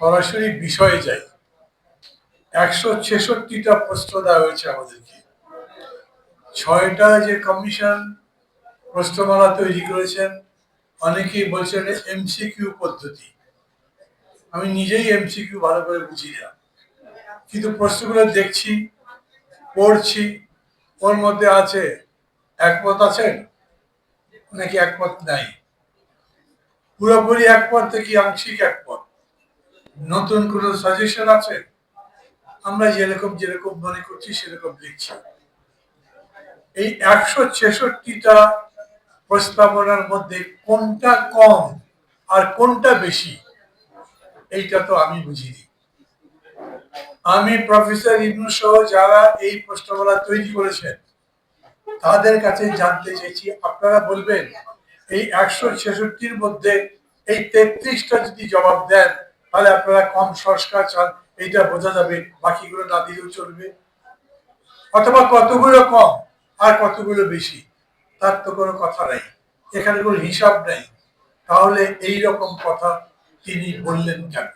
সরাসরি বিষয়ে যাই। একশো ছেষট্টিটা প্রশ্ন দেওয়া হয়েছে আমাদেরকে। ছয়টা যে কমিশন প্রশ্নমালা তৈরি করেছেন, অনেকেই বলছেন এমসিকিউ পদ্ধতি। আমি নিজেই এমসিকিউ ভালো করে বুঝি না। কিন্তু প্রশ্নগুলো দেখছি, পড়ছি, ওর মধ্যে আছে, একমত আছেন? নাকি একমত নাই? পুরোপুরি একমত থেকে আংশিক একমত? নতুন কোনো সাজেশন আছে? আমরা যেরকম যেরকম মনে করছি, সেরকম লিখছি। এই একশো ছেষট্টিটা প্রস্তাবনার মধ্যে কোনটা কম আর কোনটা বেশি, এইটা তো আমি বুঝিনি। আমি প্রফেসর ইবনু সহ যারা এই প্রশ্নমালা তৈরি করেছেন, তাদের কাছে জানতে চাইছি, আপনারা বলবেন, এই একশো ছেষট্টির মধ্যে এই তেত্রিশটা যদি জবাব দেন তাহলে আপনারা কম সংস্কার চান, এইটা বোঝা যাবে, বাকিগুলো না দিলেও চলবে। অথবা কতগুলো কম আর কতগুলো বেশি, তার তো কোনো কথা নাই। এখানে কোনো হিসাব নাই। তাহলে এই রকম কথা তিনি বললেন কেন?